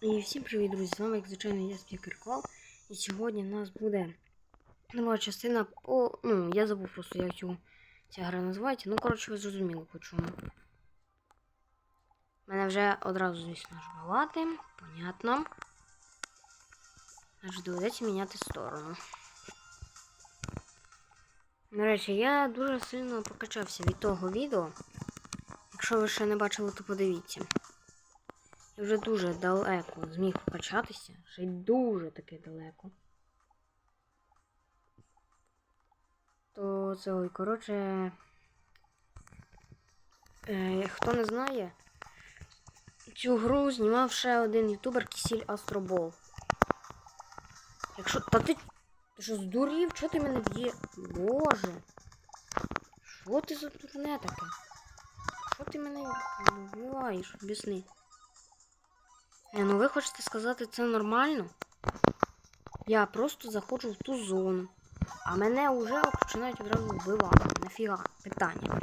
І всім привіт, друзі! З вами, як звичайно, я Спікер Квал. І сьогодні в нас буде нова частина по. Ну, я забув просто, як цю ця гра називається. Ну, коротше, ви зрозуміли по чому. Мене вже одразу, звісно ж. Понятно. Аж доведеться міняти сторону. До речі, я дуже сильно покачався від того відео. Якщо ви ще не бачили, то подивіться. Я вже дуже далеко зміг покачатися. Ще й дуже таки далеко. То це ой, коротше. Е, хто не знає, цю гру знімав ще один ютубер Кісіль Астробол. Якщо. Та ти. Ти що здурів? Чого ти мене б'є? Боже. Що ти за дурне таке? Що ти мене вбиваєш? Об'ясни. Е, ну ви хочете сказати, це нормально? Я просто заходжу в ту зону, а мене вже починають одразу вбивати. Нафіга? Питання.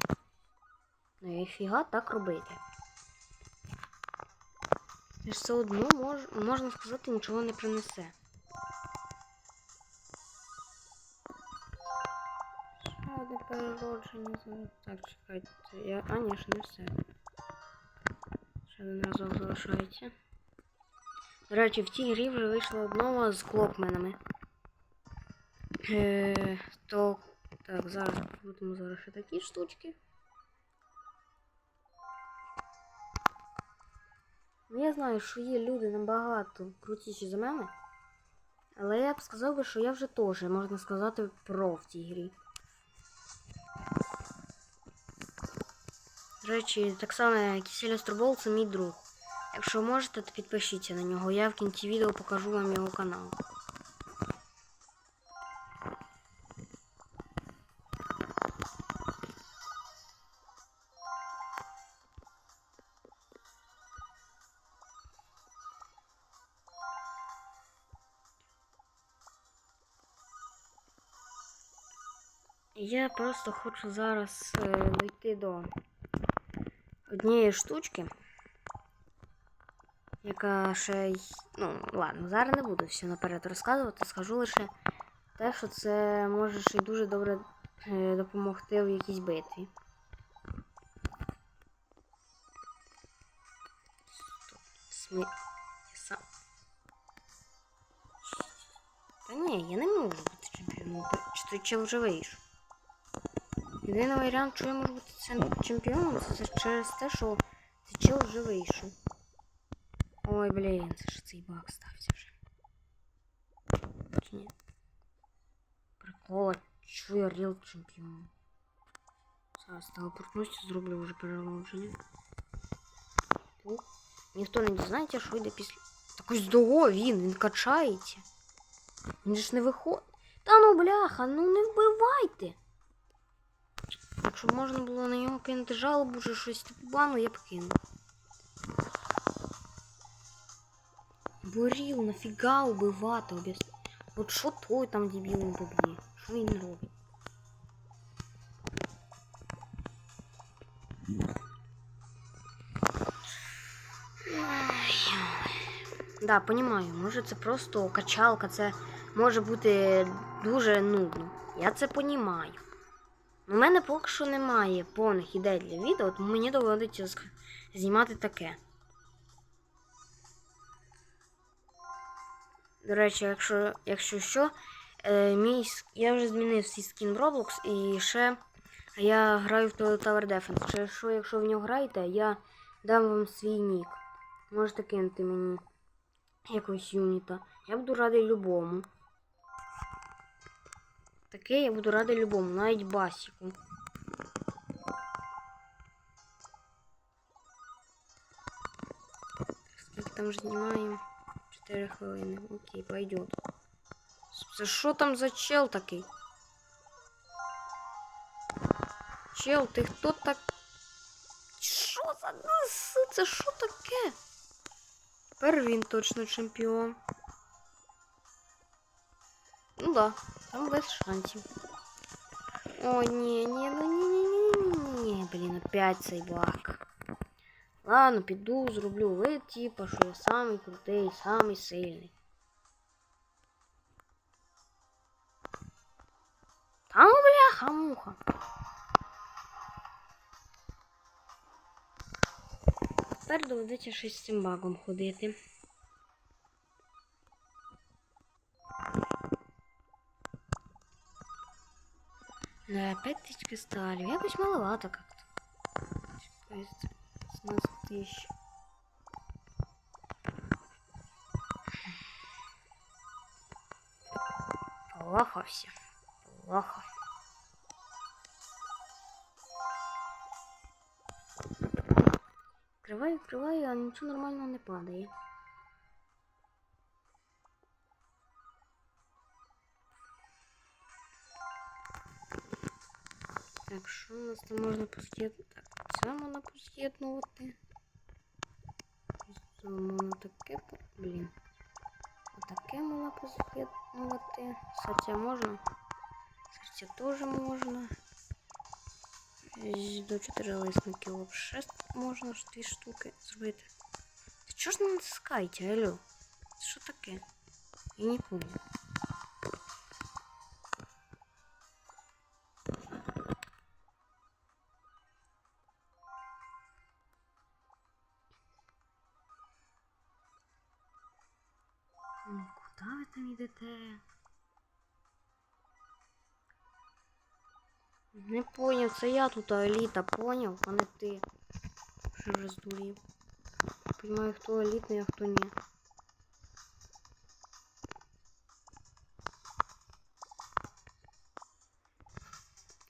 Ну і фіга так робити. Все одно мож, можна сказати, нічого не принесе. Одне переродження зараз. Так, чекайте. Я... А, ні, ще не все. Ще один разок залишається. До речі, в цій грі вже вийшла однова з клокменами. Е, то так, зараз будемо зараз такі штучки. Ну, Я знаю, що є люди набагато крутіші за мене. Але я б сказав би, що я вже теж, можна сказати, про в цій грі. До речі, так само Кісель Астробол це мій друг. Якщо можете, то підпишіться на нього. Я в кінці відео покажу вам його канал. Я просто хочу зараз е, дійти до однієї штучки яка ще й. Ну, ладно, зараз не буду все наперед розказувати. Скажу лише те, що це може ще й дуже добре е, допомогти в якійсь битві. Смі... Та ні, я не можу бути чемпіоном. Чи чел вже вийшов? Єдиний варіант, що я можу бути чемпіоном, це через те, що цей чел вже вийшов. Ой, блін, це ж цей баг стався вже. Чи ні? Прикола, чого я ріл чемпіон. Зараз телепортнусь, зроблю вже переродження. Ух. Ніхто не дізнається, що йде після. Так ось дого він, він качається. Він же ж не виходить. Та ну бляха, ну не вбивайте. Якщо б можна було на нього кинути жалобу, чи щось типу бану, я б кинув. Бурил, нафіга убивати об'ясни. От що той там дебіл не? Що він робить? Да, понимаю, може це просто качалка, це може бути дуже нудно. Я це понімаю. У мене поки що немає повних ідей для відео, тому мені доводиться знімати таке. До речі, якщо, якщо що, е, мій, я вже змінив свій скін Roblox і ще я граю в Tower Defense. Через що, якщо в нього граєте, я дам вам свій нік. Можете кинути мені якогось юніта. Я буду радий любому. Таке я буду радий любому, навіть басіку. Скільки там знімаємо? 4 хвилини. Окей, пойдет. Це що там за чел такий? Чел, ти хто так? Що за нас? Це що таке? Тепер він точно чемпіон. Ну да, там без шансів. О, ні, ні, ну ні, ні, ні, ні, ні, блін, опять цей баг. Ладно, піду, зроблю вид, типа, що я самий крутий, самий сильний. Та ну бляха, муха. Тепер доведеться щось з цим багом ходити. Да, опять тысяч стали. Якось маловато как-то. То есть 16 тысяч. Плохо все. Плохо. Відкриваю, відкриваю, а нічого нормального не падає. Так, що у нас там можна поз'єднувати? Так, це можна поз'єднувати. Це можна таке, по- блін. Отаке можна поз'єднувати. Серця можна. Серця теж можна. З- До чотирилисників вообще можна ж дві штуки зробити. Та чого ж не натискаєте, алло? Це що таке? Я не понял. Йдете? Не поняв, це я тут еліта, поняв, а не ти. Що вже. Понимаю, хто елітний, а хто ні.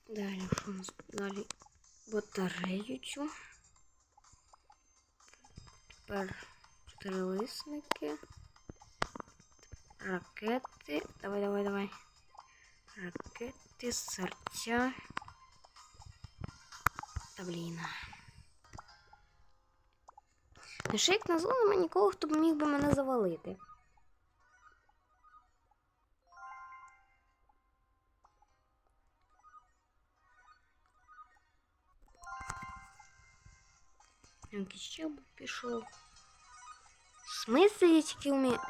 Далі, що у нас? Далі батарею цю. Тепер чотирилисники. Ракети. Давай, давай, давай. Ракети, серця. Та блін. Як назло, нема нікого, хто б міг би мене завалити. Якийсь ще б пішов. В смысле я тільки вмію?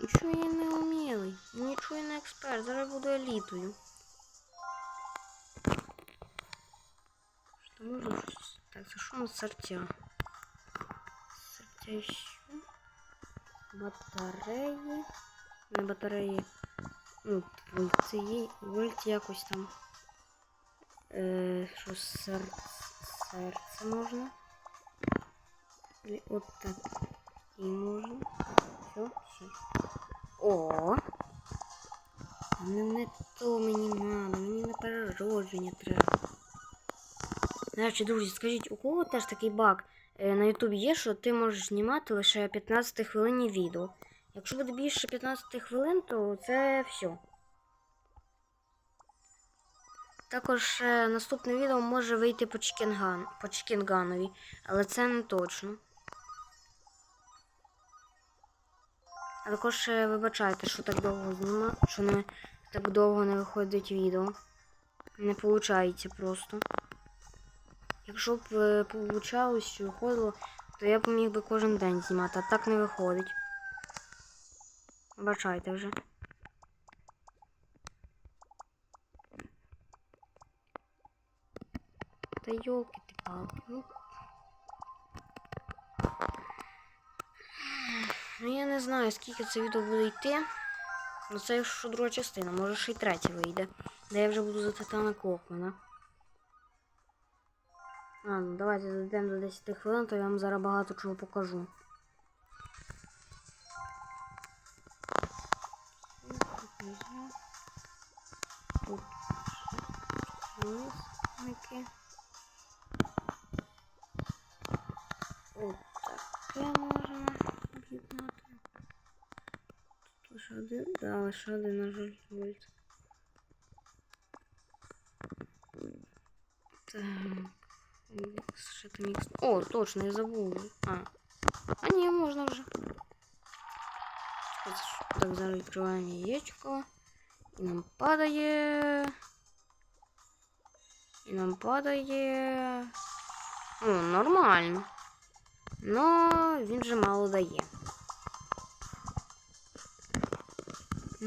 Нічого я не вмілий. Нічого я не експерт. Зараз буду елітою. Що можна щось? Так, це що у нас? Серця ще. Батареї. Не батареї. Ну, вольти є. Вольт якось там. Е, що серце, серце можна. І от так. І можна. Все, все. О! Не, не то мені надо, мені на переродження треба. Значить, друзі, скажіть, у кого теж такий баг е, на Ютубі є, що ти можеш знімати лише 15 хвилинні відео. Якщо буде більше 15 хвилин, то це все. Також е, наступне відео може вийти по Чікінган, по Чікінганові, але це не точно. А також е, вибачайте, що так довго зніма, що не так довго не виходить відео. Не виходить просто. Якщо б е, получалось, що виходило, то я б міг би кожен день знімати, а так не виходить. Вибачайте вже. Та йолки ти палки. Ну. ну я не знаю, скільки це відео буде йти. Ну це що друга частина, може ще й третя вийде. Де я вже буду за Титана Клокмана. Ладно, давайте дійдемо до 10 хвилин, то я вам зараз багато чого покажу. Тут лисники. От лише один, да, лише один, на жаль, вольт. Так. Що там мікс? О, точно, я забув. А. А ні, можна вже. Чекайте, що- Так, зараз відкриваємо яєчко. І нам падає. І нам падає. Ну, нормально. Но він же мало дає.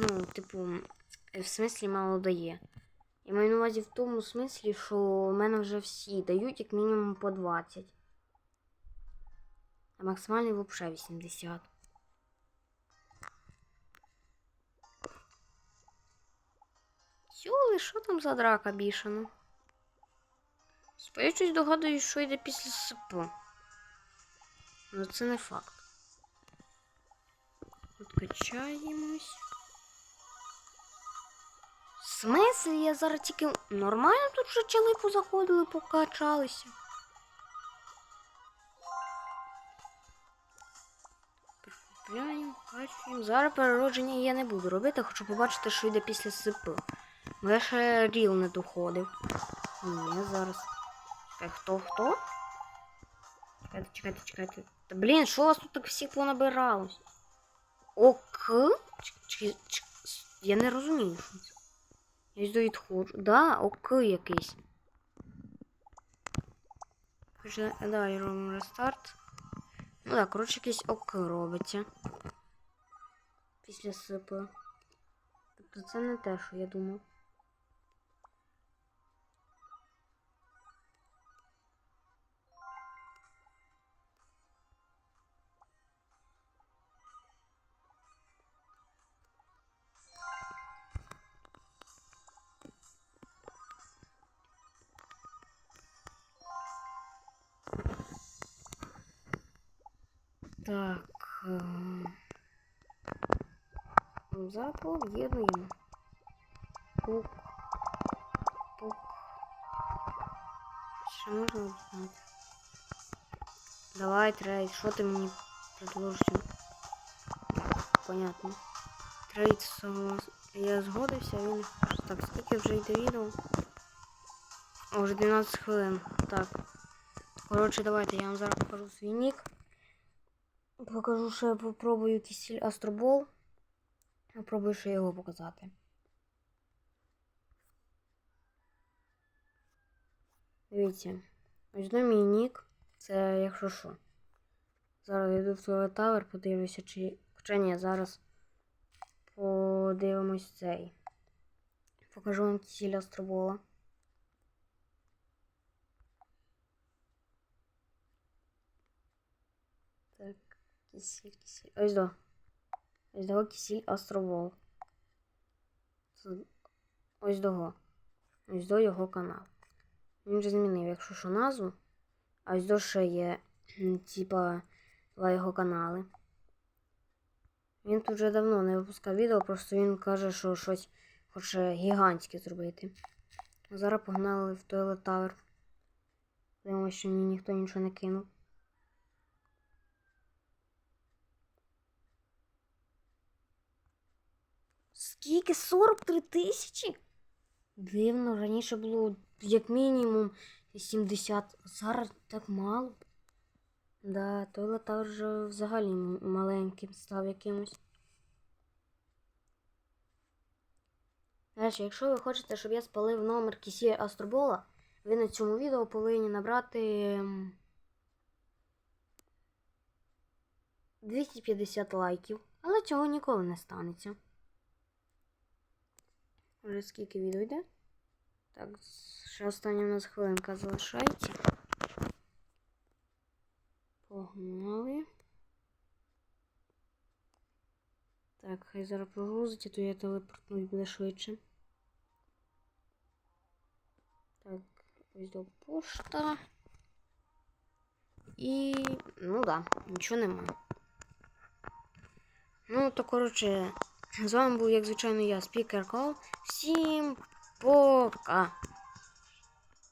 Ну, типу, в смислі мало дає. Я маю на увазі в тому смислі, що в мене вже всі дають як мінімум по 20. А максимальний взагалі 80. Сюли, що там за драка бішена? Споючись догадуюсь, що йде після СП. Ну це не факт. Откачаємось. Смислі, я зараз тільки нормально тут вже чали позаходили, покачалися. Зараз переродження я не буду робити, хочу побачити, що йде після СП. Я ще ріл не доходив. Ні, зараз. Чекай, хто хто? Чекайте, чекайте, чекайте. Та блін, що у вас тут так всіх понабиралось? Ок? Ч- ч- ч- Я не розумію, що це. Я до відходжу. Да, ок якийсь. Вже, давай робимо рестарт. Ну так, коротше, якийсь ок робиться. Після СП. Тобто це не те, що я думав. Так. е, Зараз пооб'єднуємо. Пук. Пук. Ще можна об'єднати. Давай, трейд, що ти мені предложиш? Понятно. Трейд соглас- Я згодився, він. Так, скільки вже йде відео? О, вже 12 хвилин. Так. Коротше, давайте я вам зараз покажу свій нік. Покажу, що я попробую кисіль Астробол. Попробую ще його показати. Дивіться, до мій нік. Це якщо що. Зараз йду в туалет тавер, подивлюся, чи. Хоча ні, зараз подивимось цей. Покажу вам кисіль Астробола. Так, кисіль, кисіль. Ось до. Ось до кисіль Астробол. Ось дого. Ось до його канал. Він вже змінив, якщо що назву. А ось до ще є, типа, два його канали. Він тут вже давно не випускав відео, просто він каже, що щось хоче гігантське зробити. Зараз погнали в Toilet Tower. Дивимося, що ні, ніхто нічого не кинув. Скільки? 43 тисячі? Дивно, раніше було як мінімум 70, а зараз так мало. Да, той летар вже взагалі маленьким став якимось. Речі, якщо ви хочете, щоб я спалив номер Кісі Астробола, ви на цьому відео повинні набрати ем, 250 лайків. Але цього ніколи не станеться. Вже скільки відео йде? Так, ще остання у нас хвилинка залишається. Погнали. Так, хай зараз прогрузить, а то я телепортнусь буде швидше. Так, ось до пошта. І. ну да, нічого нема. Ну, то коротше, з вами був, як звичайно, я, спікер Кол. Всім пока!